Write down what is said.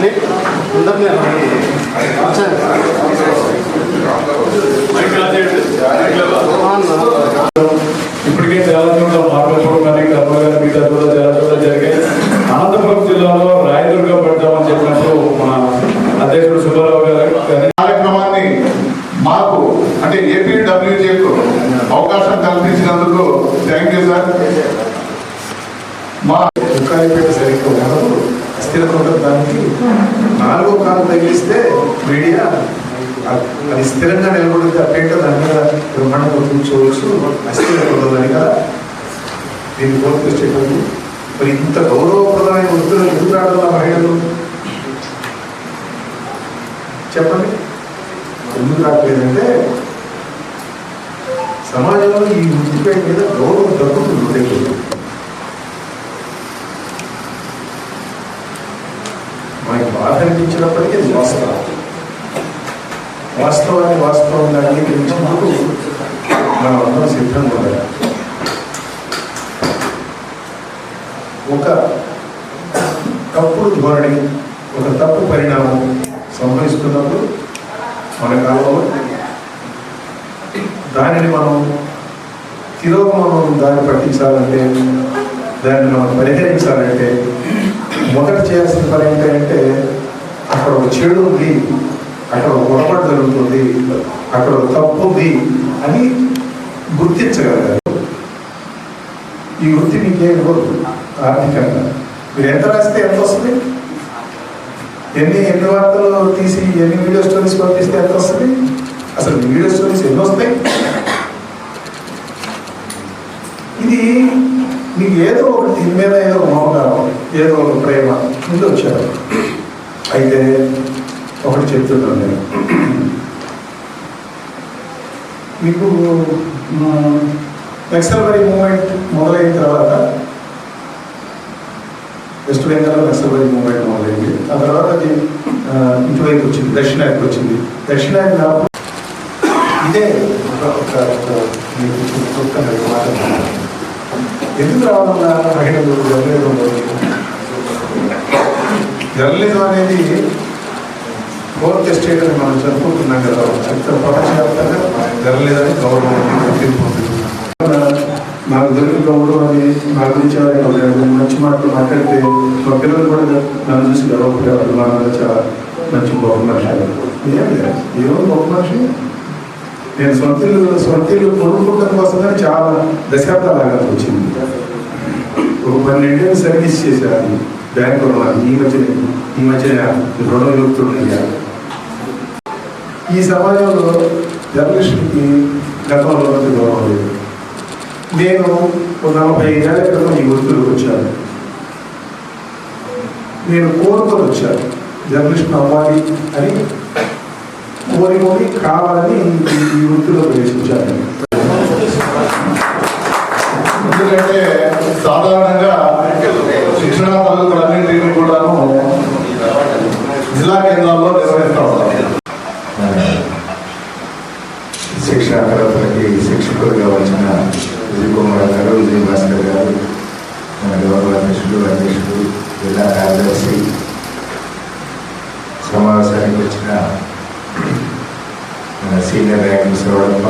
అన్ని అందరినీ. ఇప్పటికే చాలా చోట్ల కానీ కర్నూలు కానీ మిగతా చోట్ల చాలా చోట్ల జరిగాయి. అనంతపురం జిల్లాలో రాయదుర్గం పెడతామని చెప్పినప్పుడు మన అధ్యక్షుడు సుబ్బారావు గారు కార్యక్రమాన్ని మాకు అంటే ఏపీడబ్ల్యూజేకు అవకాశం కల్పించినందుకు థ్యాంక్ యూ సార్. మా సరిగ్గా ఉండదు అస్థిరత దానికి. నాలుగో కాలు తగిలిస్తే మీడియా అది స్థిరంగా నిలబడితే ఆ దాని మీద బ్రహ్మాండంగా కూర్చోవచ్చు. అస్థిరత ఉండదని కదా. దీన్ని పూర్తి చేయడం మరి ఇంత గౌరవప్రదమైన వృత్తులు ఎందుకు రావడం మహిళలు? చెప్పండి. ఎందుకు రావట్లేదంటే సమాజంలో ఈ వృత్తిపై మీద గౌరవ బాధ అనిపించినప్పటికీ వాస్తవం. వాస్తవాన్ని వాస్తవంగా అంగీకరించినప్పుడు మనం అందరం సిద్ధంగా ఉండాలి. ఒక తప్పుడు ధోరణి ఒక తప్పు పరిణామం సంభవిస్తున్నప్పుడు మన కాలంలో దానిని మనం తిరోగమనం దాన్ని పట్టించాలంటే దాన్ని మనం పరిహరించాలంటే మొదట చేయాల్సిన పని ఏంటంటే అక్కడ ఒక చెడు ఉంది అక్కడ ఒక పొరపాటు జరుగుతుంది అక్కడ ఒక తప్పు ఉంది అని గుర్తించగలగాలి. ఈ వృత్తి మీకేం ఇవ్వదు ఆర్థికంగా. మీరు ఎంత రాస్తే ఎంత వస్తుంది? ఎన్ని ఎన్ని వార్తలు తీసి ఎన్ని వీడియో స్టోరీస్ పంపిస్తే ఎంత వస్తుంది? అసలు వీడియో స్టోరీస్ ఎన్ని వస్తాయి? ఇది మీకు ఏదో ఒకటి దీని మీద ఏదో ఒక ఏదో ఒక ప్రేమ. ఇది వచ్చారు. అయితే ఒకటి చెప్తున్నాను నేను. మీకు నక్సల్బరీ మూమెంట్ మొదలైన తర్వాత వెస్ట్ బెంగాల్లో నక్సల్బరీ మూమెంట్ మొదలైంది. ఆ తర్వాత అది ఇటువైపు వచ్చింది దక్షిణానికి వచ్చింది. దక్షిణానికి రావడం ఇదే ఒక మీకు మాట. ఎందుకు రావాలన్నా మహిళలు జర్నలిజం జర్నలిజం అనేది ఫోర్త్ ఎస్టేట్ అని మనం చెప్పుకుంటున్నాం కదా. ఇక్కడ ప్రపంచవ్యాప్తంగా జర్నలిజానికి గౌరవం ఉంది, గుర్తింపు నాకు దొరికిన గౌరవం అని నా గురించి ఎవరైనా మంచి మాటలు మాట్లాడితే మా పిల్లలు కూడా నన్ను చూసి గర్వపడేవాళ్ళు మా నాన్న చాలా మంచి గొప్ప ఏం ఏమో గొప్ప నేను సొంత ఇల్లు కొనుక్కోవడం కోసమే చాలా దశాబ్దాలు ఆగాల్సి వచ్చింది. ఒక పన్నెండేళ్ళు సర్వీస్ చేశాను బ్యాంకు రుణాలు ఈ మధ్య ఈ మధ్య రుణం యుక్తుడు ఈ సమాజంలో జర్నలిస్టులకి గతంలో గౌరవం లేదు. నేను ఒక నలభై ఏళ్ళ క్రితం ఈ వృత్తిలోకి వచ్చాను. నేను కోరుకొని వచ్చాను. జర్నలిస్ట్ అవ్వాలి అని కోరికొని కావాలని ఈ- వృత్తిలో ప్రవేశించాను. ఎందుకంటే సాధారణంగా తరగతులన్నింటినీ కూడాను జిల్లా కేంద్రాల్లో నిర్వహిస్తూ ఉంటారు శిక్షణ తరగతులకి శిక్షకులుగా వచ్చిన విజయ్ కుమార్ గారు విజయ్ భాస్కర్ గారు మన గౌరవ అధ్యక్షుడు అధ్యక్షుడు జిల్లా కార్యదర్శి సమావేశానికి వచ్చిన మన సీనియర్ ర్యాంకింగ్ సోడప్ప